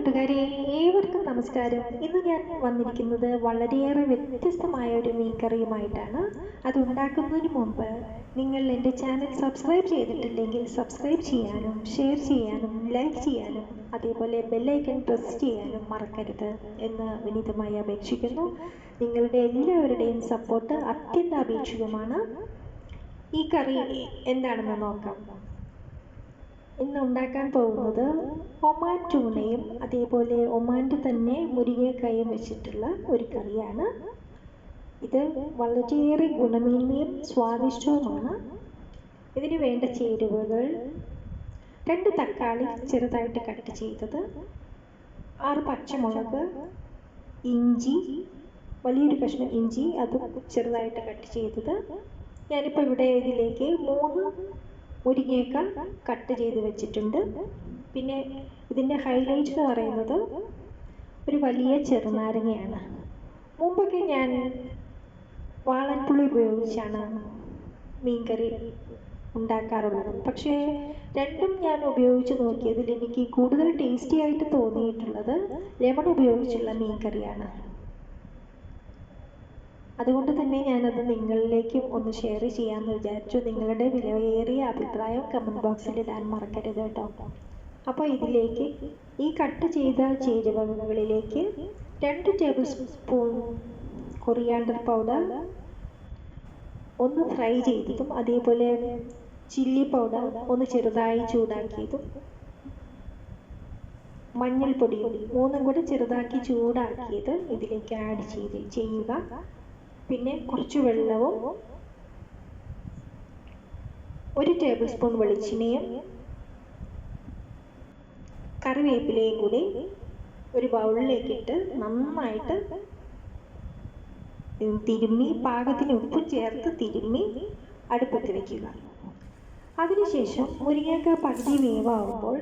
കൂട്ടുകാരെ ഏവർക്കും നമസ്കാരം. ഇന്ന് ഞാൻ വന്നിരിക്കുന്നത് വളരെയേറെ വ്യത്യസ്തമായ ഒരു മീൻ കറിയുമായിട്ടാണ് അത് ഉണ്ടാക്കുന്നതിന് മുമ്പ് നിങ്ങൾ എന്റെ ചാനൽ സബ്സ്ക്രൈബ് ചെയ്തിട്ടില്ലെങ്കിൽ സബ്സ്ക്രൈബ് ചെയ്യാനും ഷെയർ ചെയ്യാനും ലൈക്ക് ചെയ്യാനും അതേപോലെ ബെല്ലൈക്കൺ പ്രസ് ചെയ്യാനും മറക്കരുത് എന്ന് വിനീതമായി അപേക്ഷിക്കുന്നു. നിങ്ങളുടെ എല്ലാവരുടെയും സപ്പോർട്ട് അത്യന്താപേക്ഷിതമാണ്. ഈ കറി എന്താണെന്ന് നോക്കാം. ഇന്ന് ഉണ്ടാക്കാൻ പോകുന്നത് ഒമാൻ ടൂണയും അതേപോലെ ഒമാന്റെ തന്നെ മുരിങ്ങക്കായും വെച്ചിട്ടുള്ള ഒരു കറിയാണ്. ഇത് വളരെയേറെ ഗുണമേന്മയും സ്വാദിഷ്ടവുമാണ്. ഇതിന് വേണ്ട ചേരുവകൾ രണ്ട് തക്കാളി ചെറുതായിട്ട് കട്ട് ചെയ്തത് ആറ് പച്ചമുളക് ഇഞ്ചി വലിയൊരു കഷ്ണം ഇഞ്ചി അതും ചെറുതായിട്ട് കട്ട് ചെയ്തത്. ഞാനിപ്പോൾ ഇവിടെ ഇതിലേക്ക് മൂന്ന് മുരിങ്ങയൊക്ക കട്ട് ചെയ്ത് വെച്ചിട്ടുണ്ട്. പിന്നെ ഇതിന്റെ ഹൈലൈറ്റ് എന്ന് പറയുന്നത് ഒരു വലിയ ചെറുനാരങ്ങയാണ്. മുമ്പൊക്കെ ഞാൻ വാളൻപുളി ഉപയോഗിച്ചാണ് മീൻകറി ഉണ്ടാക്കാറുള്ളത്. പക്ഷേ രണ്ടും ഞാൻ ഉപയോഗിച്ച് നോക്കിയതിൽ എനിക്ക് കൂടുതൽ ടേസ്റ്റി ആയിട്ട് തോന്നിയിട്ടുള്ളത് ലെമൺ ഉപയോഗിച്ചുള്ള മീൻകറിയാണ്. അതുകൊണ്ട് തന്നെ ഞാനത് നിങ്ങളിലേക്കും ഒന്ന് ഷെയർ ചെയ്യാമെന്ന് വിചാരിച്ചു. നിങ്ങളുടെ വിലയേറിയ അഭിപ്രായം കമന്റ് ബോക്സിൽ ഇടാൻ മറക്കരുത് കേട്ടോ. അപ്പോൾ ഇതിലേക്ക് ഈ കട്ട് ചെയ്ത ചേരുവകളിലേക്ക് രണ്ട് ടേബിൾ സ്പൂൺ കൊറിയാണ്ടർ പൗഡർ ഒന്ന് ഫ്രൈ ചെയ്തതും അതേപോലെ ചില്ലി പൗഡർ ഒന്ന് ചെറുതായി ചൂടാക്കിയതും മഞ്ഞൾപ്പൊടി മൂന്നും കൂടെ ചെറുതാക്കി ചൂടാക്കിയത് ഇതിലേക്ക് ആഡ് ചെയ്ത് ചെയ്യുക. പിന്നെ കുറച്ച് വെള്ളവും ഒരു ടേബിൾ സ്പൂൺ വെളിച്ചെണ്ണയും കറിവേപ്പിലയും കൂടി ഒരു ബൗളിലേക്ക് ഇട്ട് നന്നായിട്ട് തിരുമ്മി പാകത്തിന് ഉപ്പ് ചേർത്ത് തിരുമ്മി അടുപ്പത്ത് വെക്കുക. അതിനുശേഷം മുരിങ്ങക്ക പകുതി വേവാകുമ്പോൾ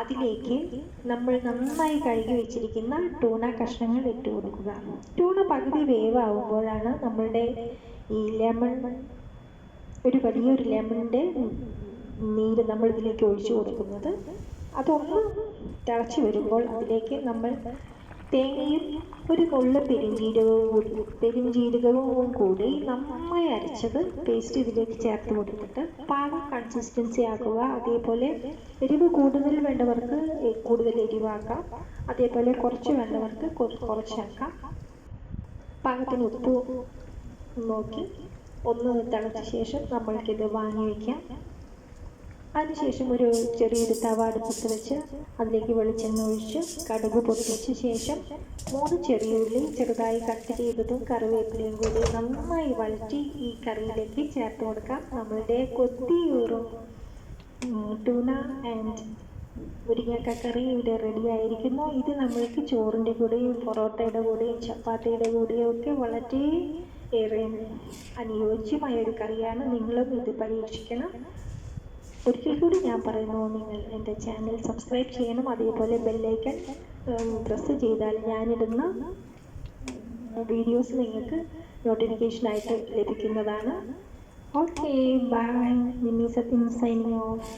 അതിലേക്ക് നമ്മൾ നന്നായി കഴുകി വെച്ചിരിക്കുന്ന ടൂണ കഷ്ണങ്ങൾ ഇട്ട് കൊടുക്കുക. ടൂണ പകുതി വേവാകുമ്പോഴാണ് നമ്മളുടെ ഈ ലെമൺ ഒരു വലിയൊരു ലെമണിന്റെ നീര് നമ്മൾ ഇതിലേക്ക് ഒഴിച്ചു കൊടുക്കുന്നത്. അതൊന്ന് തിളച്ച് വരുമ്പോൾ അതിലേക്ക് നമ്മൾ തേങ്ങയും ഒരു നുള്ള പെരുംജീരകവും കൂടി പെരുംജീരകവും കൂടി നന്നായി അരച്ചത് പേസ്റ്റ് ഇതിലേക്ക് ചേർത്ത് കൊടുത്തിട്ട് പാകം കൺസിസ്റ്റൻസി ആക്കുക. അതേപോലെ എരിവ് കൂടുതൽ വേണ്ടവർക്ക് കൂടുതൽ എരിവാക്കാം. അതേപോലെ കുറച്ച് വേണ്ടവർക്ക് കുറച്ചാക്കാം പാകത്തിന് ഉപ്പ് നോക്കി ഒന്ന് തിളച്ച ശേഷം നമ്മൾക്കിത് വാങ്ങി വയ്ക്കാം അതിനുശേഷം ഒരു ചെറിയൊരു തവ അടുപ്പത്ത് വെച്ച് അതിലേക്ക് വെളിച്ചെണ്ണ ഒഴിച്ച് കടുക് പൊട്ടിച്ച ശേഷം മൂന്ന് ചെറിയുള്ളി ചെറുതായി കട്ട് ചെയ്തതും കറിവേപ്പിലയും കൂടി നന്നായി വഴറ്റി ഈ കറിയിലേക്ക് ചേർത്ത് കൊടുക്കാം. നമ്മളുടെ കൊത്തിയൂറും ടൂണ ആൻഡ് മുരിങ്ങക്ക കറി ഇവിടെ റെഡി ആയിരിക്കുന്നു. ഇത് നമ്മൾക്ക് ചോറിന്റെ കൂടെയും പൊറോട്ടയുടെ കൂടെയും ചപ്പാത്തിയുടെ കൂടെയും ഒക്കെ വളരെ ഏറെ അനുയോജ്യമായ ഒരു കറിയാണ്. നിങ്ങളും ഇത് പരീക്ഷിക്കണം. ഒരിക്കൽ കൂടി ഞാൻ പറയുന്നു നിങ്ങൾ എന്റെ ചാനൽ സബ്സ്ക്രൈബ് ചെയ്യണം. അതേപോലെ ബെല്ലൈക്കൺ പ്രസ് ചെയ്താൽ ഞാനിടുന്ന വീഡിയോസ് നിങ്ങൾക്ക് നോട്ടിഫിക്കേഷനായിട്ട് ലഭിക്കുന്നതാണ്. ഓക്കെ ബൈ നിമ്മി സത്യം സൈനിങ് ഓഫ്